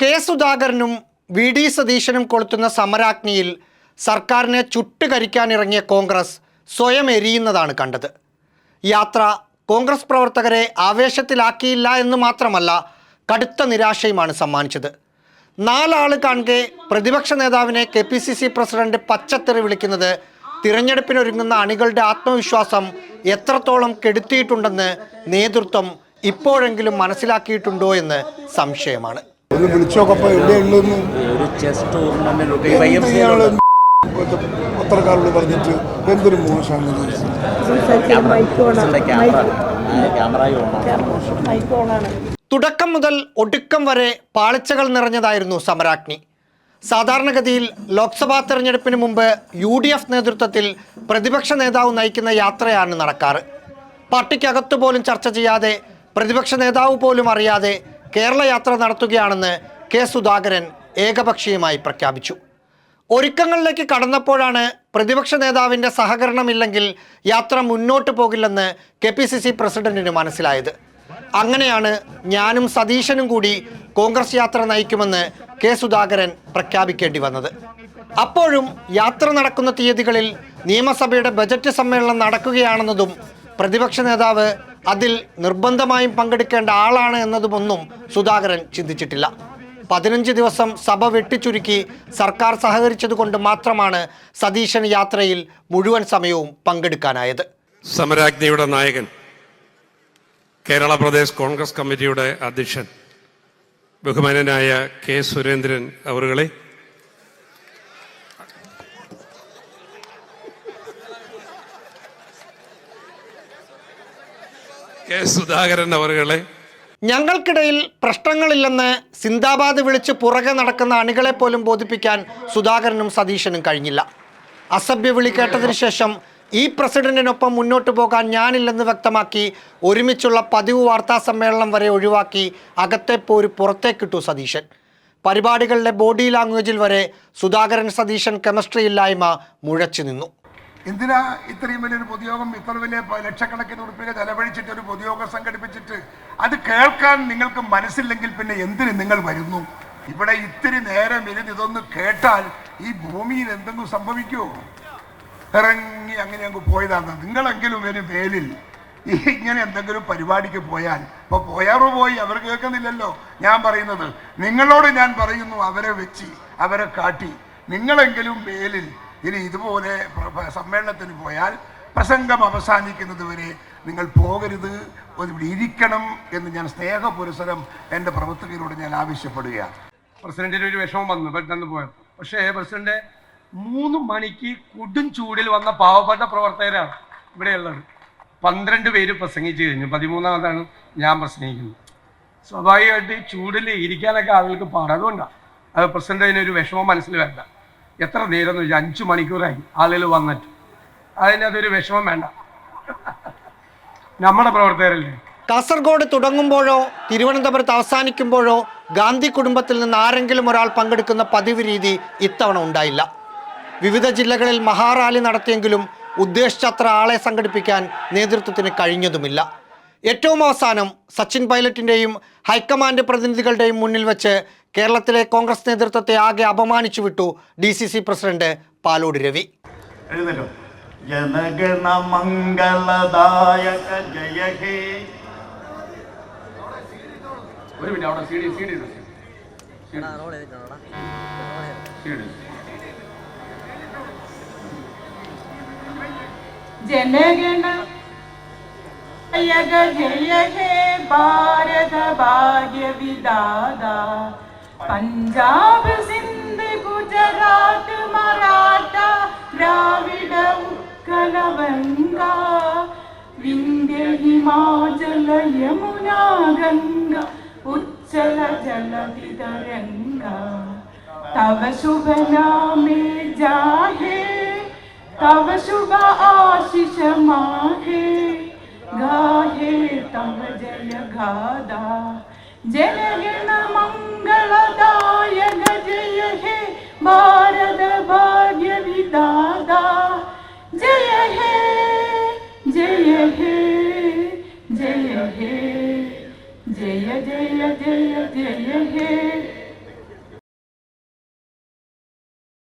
K സുധാകരനും V D സതീശനും കൊളുത്തുന്ന സമരാഗ്നിയിൽ സർക്കാരിനെ ചുട്ടുകരിക്കാനിറങ്ങിയ കോൺഗ്രസ് സ്വയം എരിയുന്നതാണ് കണ്ടത്. യാത്ര കോൺഗ്രസ് പ്രവർത്തകരെ ആവേശത്തിലാക്കിയില്ല എന്ന് മാത്രമല്ല കടുത്ത നിരാശയുമാണ് സമ്മാനിച്ചത്. നാലാൾ കാണെ പ്രതിപക്ഷ നേതാവിനെ K P C C president പച്ചത്തെറി വിളിക്കുന്നത് തിരഞ്ഞെടുപ്പിനൊരുങ്ങുന്ന അണികളുടെ ആത്മവിശ്വാസം എത്രത്തോളം കെടുത്തിയിട്ടുണ്ടെന്ന് നേതൃത്വം ഇപ്പോഴെങ്കിലും മനസ്സിലാക്കിയിട്ടുണ്ടോ എന്ന് സംശയമാണ്. ഒന്ന് വിളിച്ചോക്കപ്പോ എവിടെയുള്ളതെന്ന് ഒരു ചെസ് ടൂർണമെന്റ് ഇയാൾ പത്രക്കാരോട് പറഞ്ഞിട്ട് എന്തൊരു മോശമാണ് തുടക്കം മുതൽ ഒടുക്കം വരെ പാളിച്ചകൾ നിറഞ്ഞതായിരുന്നു സമരാഗ്നി സാധാരണഗതിയിൽ ലോക്സഭാ തെരഞ്ഞെടുപ്പിന് മുമ്പ് യു ഡി എഫ് നേതൃത്വത്തിൽ പ്രതിപക്ഷ നേതാവ് നയിക്കുന്ന യാത്രയാണ് നടക്കാറ്. പാർട്ടിക്കകത്തു പോലും ചർച്ച ചെയ്യാതെ പ്രതിപക്ഷ നേതാവ് പോലും അറിയാതെ കേരള യാത്ര നടത്തുകയാണെന്ന് കെ സുധാകരൻ ഏകപക്ഷീയമായി പ്രഖ്യാപിച്ചു. ഒരുക്കങ്ങളിലേക്ക് കടന്നപ്പോഴാണ് പ്രതിപക്ഷ നേതാവിന്റെ സഹകരണമില്ലെങ്കിൽ യാത്ര മുന്നോട്ട് പോകില്ലെന്ന് കെ പി സി സി പ്രസിഡന്റിന് മനസ്സിലായത്. അങ്ങനെയാണ് ഞാനും സതീശനും കൂടി കോൺഗ്രസ് യാത്ര നയിക്കുമെന്ന് കെ സുധാകരൻ പ്രഖ്യാപിക്കേണ്ടി വന്നത്. അപ്പോഴും യാത്ര നടക്കുന്ന തീയതികളിൽ നിയമസഭയുടെ ബജറ്റ് സമ്മേളനം നടക്കുകയാണെന്നതും പ്രതിപക്ഷ നേതാവ് അതിൽ നിർബന്ധമായും പങ്കെടുക്കേണ്ട ആളാണ് എന്നതുമൊന്നും സുധാകരൻ ചിന്തിച്ചിട്ടില്ല. പതിനഞ്ച് ദിവസം സഭ വെട്ടിച്ചുരുക്കി സർക്കാർ സഹകരിച്ചതുകൊണ്ട് മാത്രമാണ് സതീശൻ യാത്രയിൽ മുഴുവൻ സമയവും പങ്കെടുക്കാനായത്. സമരാജ്ഞിയുടെ നായകൻ കേരള പ്രദേശ് കോൺഗ്രസ് കമ്മിറ്റിയുടെ അധ്യക്ഷൻ ബഹുമാനനായ കെ സുരേന്ദ്രൻ അവറുകളെ കെ സുധാകരൻ അവരുകളെ ഞങ്ങൾക്കിടയിൽ പ്രശ്നങ്ങളില്ലെന്ന് സിന്ദാബാദ് വിളിച്ച് പുറകെ നടക്കുന്ന അണികളെ പോലും ബോധിപ്പിക്കാൻ സുധാകരനും സതീശനും കഴിഞ്ഞില്ല. അസഭ്യ വിളി കേട്ടതിന് ശേഷം ഈ പ്രസിഡന്റിനൊപ്പം മുന്നോട്ട് പോകാൻ ഞാനില്ലെന്ന് വ്യക്തമാക്കി ഒരുമിച്ചുള്ള പതിവ് വാർത്താ സമ്മേളനം വരെ ഒഴിവാക്കി അകത്തെ പുറത്തേക്കിട്ടു സതീശൻ. പരിപാടികളുടെ ബോഡി ലാംഗ്വേജിൽ വരെ സുധാകരൻ സതീശൻ കെമിസ്ട്രി ഇല്ലായ്മ മുഴച്ചു നിന്നു. എന്തിനാ ഇത്രയും വലിയൊരു പൊതുയോഗം ഇത്ര വലിയ ലക്ഷക്കണക്കിന് ഉറുപ്പിക ചെലവഴിച്ചിട്ട് ഒരു പൊതുയോഗം സംഘടിപ്പിച്ചിട്ട്? അത് കേൾക്കാൻ നിങ്ങൾക്ക് മനസ്സില്ലെങ്കിൽ പിന്നെ എന്തിന് നിങ്ങൾ വരുന്നു? ഇവിടെ ഇത്തിരി നേരം ഇരുന്ന് ഇതൊന്ന് കേട്ടാൽ ഈ ഭൂമിയിൽ എന്തെങ്കിലും സംഭവിക്കുമോ ഇറങ്ങി അങ്ങനെ അങ്ങ് പോയതാണ് നിങ്ങളെങ്കിലും ഒരു മേലിൽ ഈ ഇങ്ങനെ എന്തെങ്കിലും പരിപാടിക്ക് പോയാൽ ഇപ്പൊ പോയാറോ പോയി അവർ കേൾക്കുന്നില്ലല്ലോ. ഞാൻ പറയുന്നത് നിങ്ങളോട് ഞാൻ പറയുന്നു അവരെ വെച്ച് അവരെ കാട്ടി. നിങ്ങളെങ്കിലും മേലിൽ ഇനി ഇതുപോലെ സമ്മേളനത്തിന് പോയാൽ പ്രസംഗം അവസാനിക്കുന്നത് വരെ നിങ്ങൾ പോകരുത്. ഇവിടെ ഇരിക്കണം എന്ന് ഞാൻ സ്നേഹപുരസരം എന്റെ പ്രവർത്തകരോട് ഞാൻ ആവശ്യപ്പെടുകയാണ്. പ്രസിഡന്റിന് ഒരു വിഷമം വന്നു പെട്ടെന്ന് പോയത്. പക്ഷേ പ്രസിഡന്റ് മൂന്ന് മണിക്ക് കൊടും ചൂടിൽ വന്ന പാവപ്പെട്ട പ്രവർത്തകരാണ് ഇവിടെയുള്ളത്. പന്ത്രണ്ട് പേര് പ്രസംഗിച്ചു കഴിഞ്ഞു. പതിമൂന്നാമതാണ് ഞാൻ പ്രസംഗിക്കുന്നത്. സ്വാഭാവികമായിട്ട് ചൂടിൽ ഇരിക്കാനൊക്കെ ആളുകൾക്ക് പാടാതുകൊണ്ടാണ് അത് പ്രസിഡന്റ് അതിനൊരു വിഷമം മനസ്സിൽ വേണ്ട എത്ര നേരം എന്ന് വെച്ചാൽ അഞ്ച് മണിക്കൂറായി ആളുകൾ വന്നിട്ട്. അതിനതൊരു വിഷമം വേണ്ട. നമ്മുടെ പ്രവർത്തകരല്ലേ? കാസർഗോഡ് തുടങ്ങുമ്പോഴോ തിരുവനന്തപുരത്ത് അവസാനിക്കുമ്പോഴോ ഗാന്ധി കുടുംബത്തിൽ നിന്ന് ആരെങ്കിലും ഒരാൾ പങ്കെടുക്കുന്ന പതിവ് രീതി ഇത്തവണ ഉണ്ടായില്ല. വിവിധ ജില്ലകളിൽ മഹാറാലി നടത്തിയെങ്കിലും ഉദ്ദേശിച്ചത്ര ആളെ സംഘടിപ്പിക്കാൻ നേതൃത്വത്തിന് കഴിഞ്ഞതുമില്ല. ഏറ്റവും അവസാനം സച്ചിൻ പൈലറ്റിന്റെയും ഹൈക്കമാൻഡ് പ്രതിനിധികളുടെയും മുന്നിൽ വെച്ച് കേരളത്തിലെ കോൺഗ്രസ് നേതൃത്വത്തെ ആകെ അപമാനിച്ചു വിട്ടു D C C president Palode Ravi. ഒരു മിനിറ്റ് അവിടെ ജനഗണ जय भारत भाग्य विदादा पंजाब सिंध, गुजरात, मराठा, द्राविड उत्कल गंगा विंध्य हिमाचल, यमुना, गंगा, उच्चल जलधि तरंगा तव शुभ नामे जाहे, तव शुभ आशीष माहे। जय गादा। जय गण मंगलदायक जय हे भारत भाग्य जय हे जय हे जय हे जय जय जय जय हे